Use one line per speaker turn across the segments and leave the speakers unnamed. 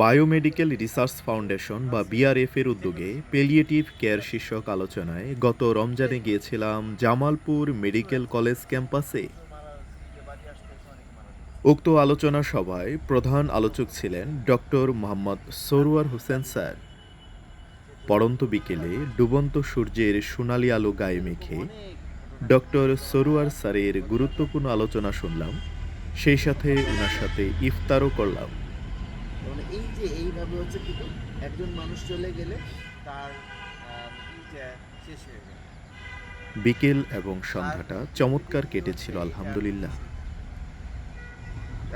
Biomedical research foundation বা BRF এর উদ্যোগে পেলিয়েটিভ কেয়ার শীর্ষক আলোচনায় গত রমজানে গিয়েছিলাম জামালপুর মেডিকেল কলেজ ক্যাম্পাসে। উক্ত আলোচনা সভায় প্রধান আলোচক ছিলেন ডক্টর মোহাম্মদ সরোয়ার হোসেন স্যার। পড়ন্ত বিকেলে ডুবন্ত সূর্যের সোনালি আলো গায়ে মেখে ডক্টর সরোয়ার স্যারের গুরুত্বপূর্ণ আলোচনা শুনলাম, সেই সাথে ওনার সাথে ইফতারও করলাম।
এই যে এইভাবে হচ্ছে কিন্তু একজন মানুষ চলে গেলে তার শেষ হয়ে যায়।
বিকেল এবং সন্ধ্যাটা চমৎকার কেটেছিল আলহামদুলিল্লাহ।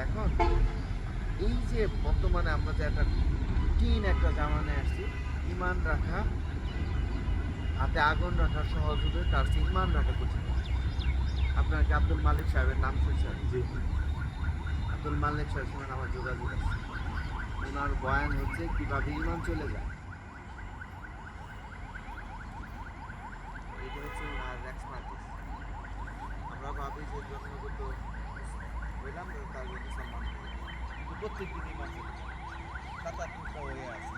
এখন এই যে বর্তমানে আমরা যে একটা রুটিন একটা জামানায় আসছি ইমান রাখা হাতে আগুন রাখা সহজ হবে তার চেয়ে ইমান রাখা কঠিন আপনার আব্দুল মালিক সাহেবের নাম শুনছেন? জি। আব্দুল মালিক সাহেবের সঙ্গে আমার যোগাযোগ আছে। ওনার বয়ান হচ্ছে কীভাবে ইমান চলে যায়। এটা হচ্ছে ওনার এক্সপার্টিস আমরা ভাবি যে জন্মগত হইলাম তার জন্য সম্মান প্রত্যেক দিন ইমান চলে যায়। কাতারটা হয়ে আছে।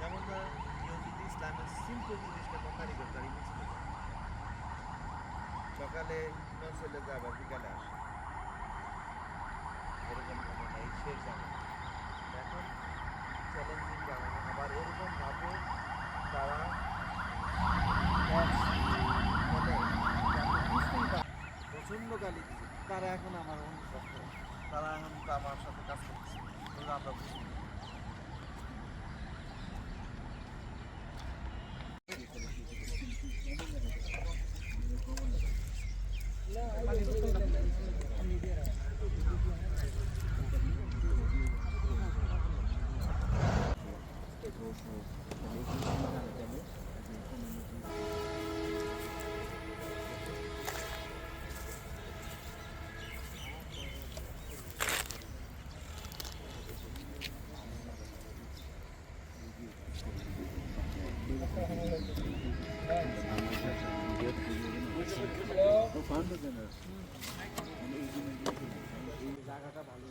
যেমন ধর কেউ যদি ইসলামের সকালে ইমান বিকালে আসে। গালি দিচ্ছে তারা এখন আমার অনুসরণ তারা এখন আমার সাথে কাজ করছে আমরা বুঝি। জায়গাটা ভালো